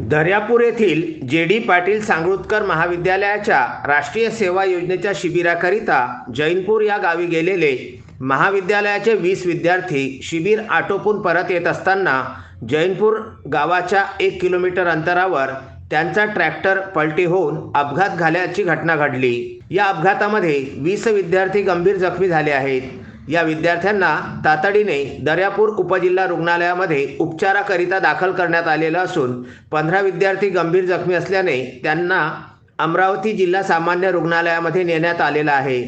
दर्यापूर येथील जे डी पाटील सांगृतकर महाविद्यालयाच्या राष्ट्रीय सेवा योजनेच्या शिबिराकरिता जैनपूर या गावी गेलेले महाविद्यालयाचे वीस विद्यार्थी शिबिर आटोपून परत येत असताना जैनपूर गावाच्या एक किलोमीटर अंतरावर त्यांचा ट्रॅक्टर पलटी होऊन अपघात झाल्याची घटना घडली. या अपघातामध्ये वीस विद्यार्थी गंभीर जखमी झाले आहेत. या विद्यार्थ्यांना तातडीने दर्यापूर उपजिल्हा रुग्णालयामध्ये उपचाराकरिता दाखल करण्यात आलेलं असून पंधरा विद्यार्थी गंभीर जखमी असल्याने त्यांना अमरावती जिल्हा सामान्य रुग्णालयामध्ये नेण्यात आलेलं आहे.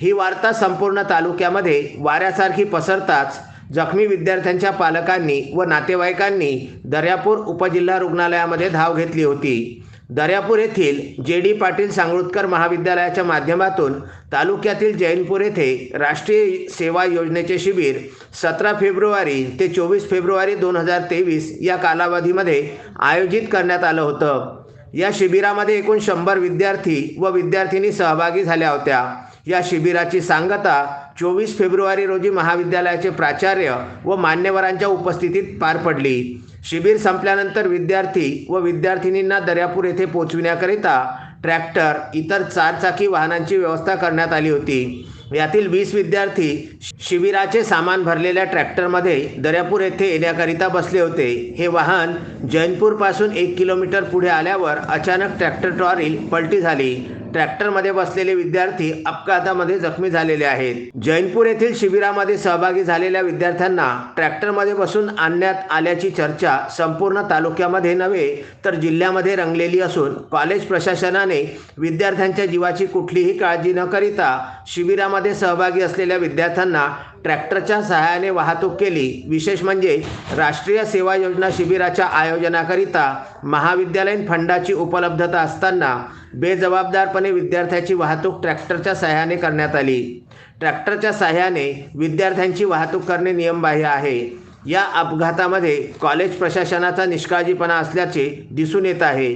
ही वार्ता संपूर्ण तालुक्यामध्ये वाऱ्यासारखी पसरताच जखमी विद्यार्थ्यांच्या पालकांनी व नातेवाईकांनी दर्यापूर उपजिल्हा रुग्णालयामध्ये धाव घेतली होती. दर्यापूर येथील जे डी पाटील सांगृतकर महाविद्यालयाच्या माध्यमातून तालुक्यातील जैनपूर येथे राष्ट्रीय सेवा योजनेचे शिबिर सतरा फेब्रुवारी ते चोवीस फेब्रुवारी दोन हजार तेवीस या कालावधीमध्ये आयोजित करण्यात आलं होतं. या शिबिरामध्ये एकूण शंभर विद्यार्थी व विद्यार्थिनी सहभागी झाल्या होत्या. या शिबिराची सांगता चोवीस फेब्रुवारी रोजी महाविद्यालयाचे प्राचार्य व मान्यवरांच्या उपस्थितीत पार पडली. शिबिर संपल्यानंतर विद्यार्थी व विद्यार्थिनींना दर्यापूर येथे पोचविण्याकरिता ट्रॅक्टर इतर चारचाकी वाहनांची व्यवस्था करण्यात आली होती. यातील वीस विद्यार्थी शिबिराचे सामान भरलेल्या ट्रॅक्टरमध्ये दर्यापूर येथे येण्याकरिता बसले होते. हे वाहन जैनपूरपासून एक किलोमीटर पुढे आल्यावर अचानक ट्रॅक्टर ट्रॉली पलटी झाली. ट्रॅक्टरमध्ये बसलेले विद्यार्थी अपघातामध्ये जखमी झालेले आहेत. जैनपूर येथील शिबिरामध्ये सहभागी झालेल्या विद्यार्थ्यांना ट्रॅक्टरमध्ये बसून आणण्यात आल्याची चर्चा संपूर्ण तालुक्यामध्ये नव्हे तर जिल्ह्यामध्ये रंगलेली असून कॉलेज प्रशासनाने विद्यार्थ्यांच्या जीवाची कुठलीही काळजी न करिता शिबिरामध्ये सहभागी असलेल्या विद्यार्थ्यांना ट्रॅक्टरच्या सहाय्याने वाहतूक केली. विशेष म्हणजे राष्ट्रीय सेवा योजना शिबिराच्या आयोजनाकरिता महाविद्यालयीन फंडाची उपलब्धता असताना बेजबाबदारपणे विद्यार्थ्याची वाहतूक ट्रॅक्टरच्या सहाय्याने करण्यात आली. ट्रॅक्टरच्या सहाय्याने विद्यार्थ्यांची वाहतूक करणे नियमबाह्य आहे. या अपघातामध्ये कॉलेज प्रशासनाचा निष्काळजीपणा असल्याचे दिसून येत आहे.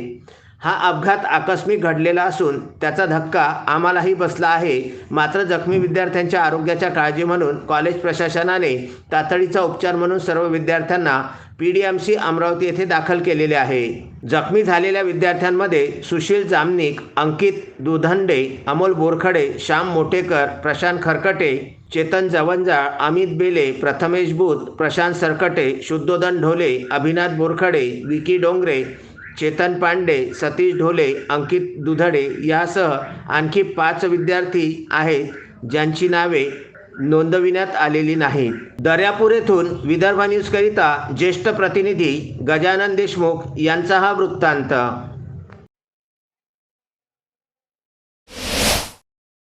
हा अपघात आकस्मिक घडलेला असून त्याचा धक्का आम्हालाही बसला आहे. मात्र जखमी विद्यार्थ्यांच्या आरोग्याच्या काळजी म्हणून कॉलेज प्रशासनाने तातडीचा उपचार म्हणून सर्व विद्यार्थ्यांना P D M C Amravati येथे दाखल केलेले आहे. जखमी झालेल्या विद्यार्थ्यांमध्ये सुशील जामनिक अंकित दुधंडे अमोल बोरखडे श्याम मोटेकर प्रशांत खरकटे चेतन जवंजाळ अमित बेले प्रथमेश बुध प्रशांत सरकटे शुद्धोदन ढोले अभिनाथ बोरखडे विकी डोंगरे चेतन पांडे सतीश ढोले अंकित दुधडे यासह आणखी पाच विद्यार्थी आहेत ज्यांची नावे नोंदविण्यात आलेली नाहीत. दर्यापूर येथून विदर्भ न्यूजकरिता ज्येष्ठ प्रतिनिधी गजानन देशमुख यांचा हा वृत्तांत.